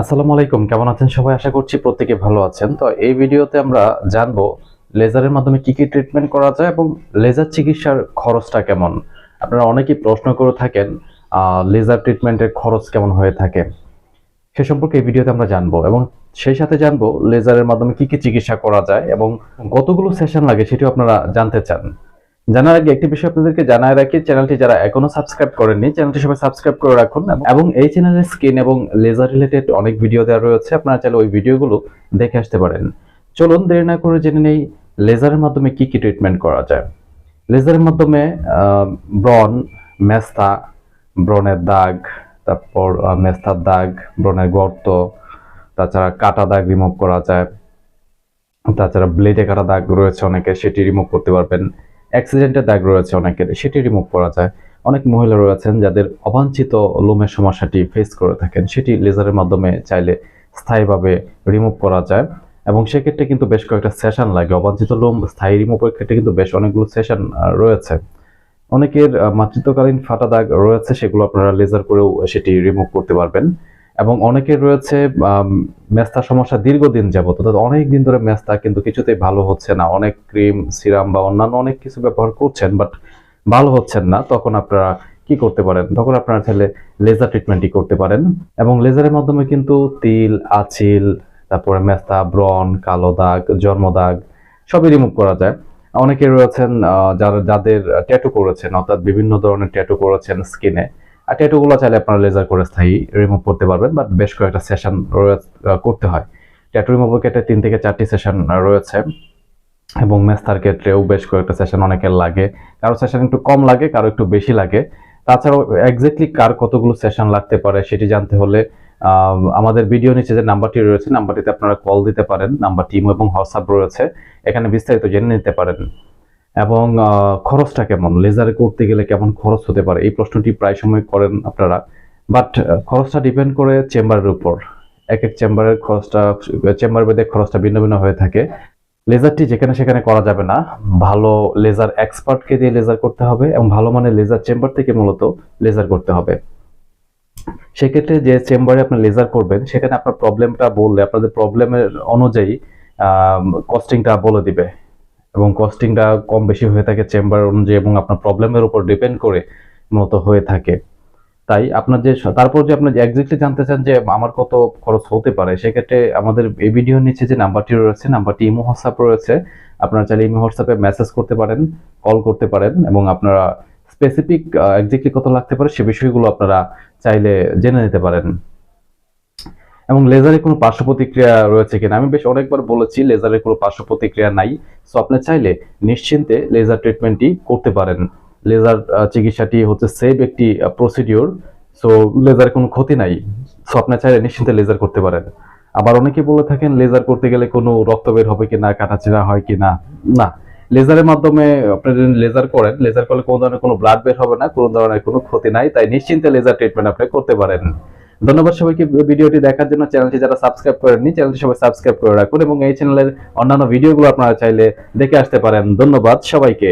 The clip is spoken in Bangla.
আসসালামু আলাইকুম, কেমন আছেন সবাই? আশা করছি প্রত্যেকে ভালো আছেন। তো এই ভিডিওতে আমরা জানব লেজারের মাধ্যমে কি কি ট্রিটমেন্ট করা যায় এবং লেজার চিকিৎসার খরচটা কেমন? আপনারা অনেকেই প্রশ্ন করে থাকেন লেজার ট্রিটমেন্টের খরচ কেমন হয়ে থাকে। সে সম্পর্কে এই ভিডিওতে আমরা জানব এবং সেই সাথে জানব লেজারের মাধ্যমে কি কি চিকিৎসা করা যায় এবং কতগুলো সেশন লাগে সেটিও আপনারা জানতে চান। জানার আগে একটি বিষয় আপনাদেরকে জানায় রাখি, চ্যানেলটি যারা এখনও সাবস্ক্রাইব করেননি, চ্যানেলটি সবাই সাবস্ক্রাইব করে রাখুন। এবং এই চ্যানেলের স্কিন এবং লেজার রিলেটেড অনেক ভিডিও দেওয়া রয়েছে, আপনারা চাইলে ওই ভিডিওগুলো দেখে আসতে পারেন। চলুন দেরি না করে জেনে নেই, লেজারের মাধ্যমে কি কি ট্রিটমেন্ট করা যায়? লেজারের মাধ্যমে ব্রন মেস্তা ব্রনের দাগ, তারপর মেস্তার দাগ ব্রনের গর্ত, তাছাড়া কাটা দাগ রিমুভ করা যায়, তাছাড়া ব্লেডে কাটা দাগ রয়েছে অনেকে, সেটি রিমুভ করতে পারবেন। অ্যাক্সিডেন্টের দাগ রয়েছে অনেকের, সেটি রিমুভ করা যায়। অনেক মহিলা রয়েছেন যাদের অবাঞ্ছিত লোমের সমস্যাটি ফেস করে থাকেন, সেটি লেজারের মাধ্যমে চাইলে স্থায়ীভাবে রিমুভ করা যায়। এবং সেক্ষেত্রে কিন্তু বেশ কয়েকটা সেশন লাগে, অবাঞ্ছিত লোম স্থায়ী রিমুভের ক্ষেত্রে কিন্তু বেশ অনেকগুলো সেশন রয়েছে। অনেকের মাতৃত্বকালীন ফাটা দাগ রয়েছে, সেগুলো আপনারা লেজার করেও সেটি রিমুভ করতে পারবেন। এবং অনেকের রয়েছে মেস্তা সমস্যা দীর্ঘদিন যাবত অর্থাৎ অনেক দিন ধরে মেস্তা কিন্তু কিছুতেই ভালো হচ্ছে না। অনেক ক্রিম, সিরাম বা অন্যান্য অনেক কিছু ব্যবহার করছেন, বাট ভালো হচ্ছেন না। তখন আপনারা কি করতে পারেন? তখন আপনারা চাইলে লেজার ট্রিটমেন্টই করতে পারেন। এবং লেজারের মাধ্যমে কিন্তু তিল, আচিল, তারপরে মেস্তা ব্রন কালো দাগ, জন্ম দাগ, সবই রিমুভ করা যায়। অনেকে রয়েছেন যারা, যাদের ট্যাটু করেছেন, অর্থাৎ বিভিন্ন ধরনের ট্যাটু করেছেন স্কিনে আর ট্যাটুগুলো চাইলে আপনারা লেজার করে স্থায়ী রিমুভ করতে পারবেন বাট বেশ কয়েকটা সেশন করতে হয়। ট্যাটু রিমুভের ক্ষেত্রে তিন থেকে চারটি সেশন রয়েছে, এবং মেস্তার ক্ষেত্রেও বেশ কয়েকটা সেশন অনেকের লাগে। কারও সেশন একটু কম লাগে, কারও একটু বেশি লাগে। তাছাড়াও এক্স্যাক্টলি কার কতগুলো সেশন লাগতে পারে সেটি জানতে হলে আমাদের ভিডিও নিচে যে নাম্বারটি রয়েছে নাম্বারটিতে আপনারা কল দিতে পারেন। নাম্বারটি ইমো এবং হোয়াটসঅ্যাপ রয়েছে। এখানে বিস্তারিত জেনে নিতে পারেন। এবং খরচটা কেমন? লেজারে করতে গেলে কেমন খরচ হতে পারে? এই প্রশ্নটি প্রায় সময় করেন আপনারা। বাট খরচটা ডিপেন্ড করে চেম্বারের উপর। এক এক চেম্বারের খরচটা চেম্বার ভেদে খরচটা ভিন্ন ভিন্ন হয়ে থাকে। লেজারটি যেখানে সেখানে করা যাবে না। ভালো লেজার এক্সপার্টকে দিয়ে লেজার করতে হবে এবং ভালো মানের লেজার চেম্বার থেকে মূলত লেজার করতে হবে। সেক্ষেত্রে যে চেম্বারে আপনি লেজার করবেন, সেখানে আপনার প্রবলেমটা বললে, আপনাদের প্রবলেমের অনুযায়ী কস্টিংটা বলে দিবে। এবং কস্টিংটা কম বেশি হয়ে থাকে চেম্বার অনুযায়ী এবং আপনার প্রবলেমের উপর ডিপেন্ড করে মূলত হয়ে থাকে। তাই আপনার যে তারপর যে আপনি এক্স্যাক্টলি জানতে চান যে আমার কত খরচ হতে পারে, সেক্ষেত্রে আমাদের এই ভিডিওর নিচে যে নাম্বারটি রয়েছে নাম্বারটি ইমো হোয়াটসঅ্যাপ রয়েছে। আপনারা চাইলে ইমো হোয়াটসঅ্যাপে মেসেজ করতে পারেন কল করতে পারেন এবং আপনারা স্পেসিফিক এক্স্যাক্টলি কত লাগতে পারে সে বিষয়গুলো আপনারা চাইলে জেনে নিতে পারেন। এবং লেজারে কোনো পার্শ্ব প্রতিক্রিয়া রয়েছে কিনা? আমি বেশ অনেকবার বলেছি লেজারের কোনো পার্শ্ব প্রতিক্রিয়া নাই। সো আপনি চাইলে নিশ্চিন্তে লেজার ট্রিটমেন্টটি করতে পারেন। লেজার চিকিৎসাটি হচ্ছে সেভ একটি প্রসিডিওর সো লেজার কোনো ক্ষতি নাই। সো আপনি চাইলে নিশ্চিন্তে লেজার করতে পারেন। আবার অনেকে বলে থাকেন লেজার করতে গেলে কোনো রক্ত বের হবে কিনা, কাটাচিরা হয় কিনা? না। লেজারের মাধ্যমে আপনি যদি লেজার করেন লেজার করলে কোনো ধরনের কোনো ব্লাড বের হবে না, কোনো ধরনের কোনো ক্ষতি নাই, তাই নিশ্চিন্তে লেজার ট্রিটমেন্ট আপনি করতে পারেন। ধন্যবাদ সবাইকে ভিডিওটি দেখার জন্য। চ্যানেলটি যারা সাবস্ক্রাইব করেননি, চ্যানেলটি সবাই সাবস্ক্রাইব করে রাখুন এবং এই চ্যানেলের অন্যান্য ভিডিওগুলো আপনারা চাইলে দেখে আসতে পারেন। ধন্যবাদ সবাইকে।